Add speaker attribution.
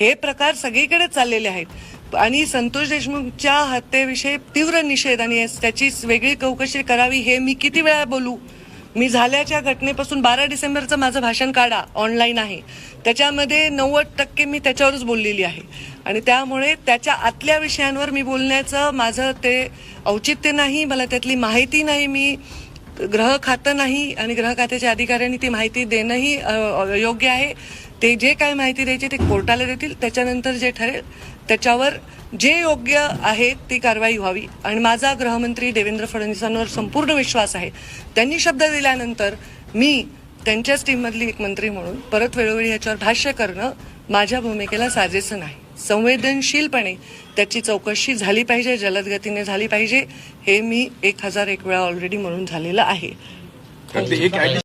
Speaker 1: हे प्रकार सगळीकडे चाललेले आहेत. आणि संतोष देशमुखच्या हत्येविषयी तीव्र निषेध आणि त्याची वेगळी चौकशी करावी हे मी किती वेळा बोलू? मी झाल्याच्या घटनेपासून बारा डिसेंबरचं माझं भाषण काढा ऑनलाईन आहे. त्याच्यामध्ये नव्वद टक्के मी त्याच्यावरच बोललेली आहे. आणि त्यामुळे त्याच्या आतल्या विषयांवर मी बोलण्याचं माझं ते औचित्य नाही मला त्यातली माहिती नाही मी ग्रह खातं नाही आणि ग्रह खात्याच्या अधिकाऱ्यांनी ती माहिती देणंही योग्य आहे. ते जे काय माहिती द्यायची ते कोर्टाला देतील. त्याच्यानंतर जे ठरेल त्याच्यावर जे योग्य आहे ती कारवाई व्हावी. आणि माझा गृहमंत्री देवेंद्र फडणवीसांवर संपूर्ण विश्वास आहे. त्यांनी शब्द दिल्यानंतर मी त्यांच्याच टीममधली एक मंत्री म्हणून परत वेळोवेळी याच्यावर भाष्य करणं माझ्या भूमिकेला साजेसं नाही. संवेदनशीलपणे त्याची चौकशी झाली पाहिजे जलदगतीने झाली पाहिजे हे मी एक हजार एक वेळा ऑलरेडी म्हणून झालेलं आहे.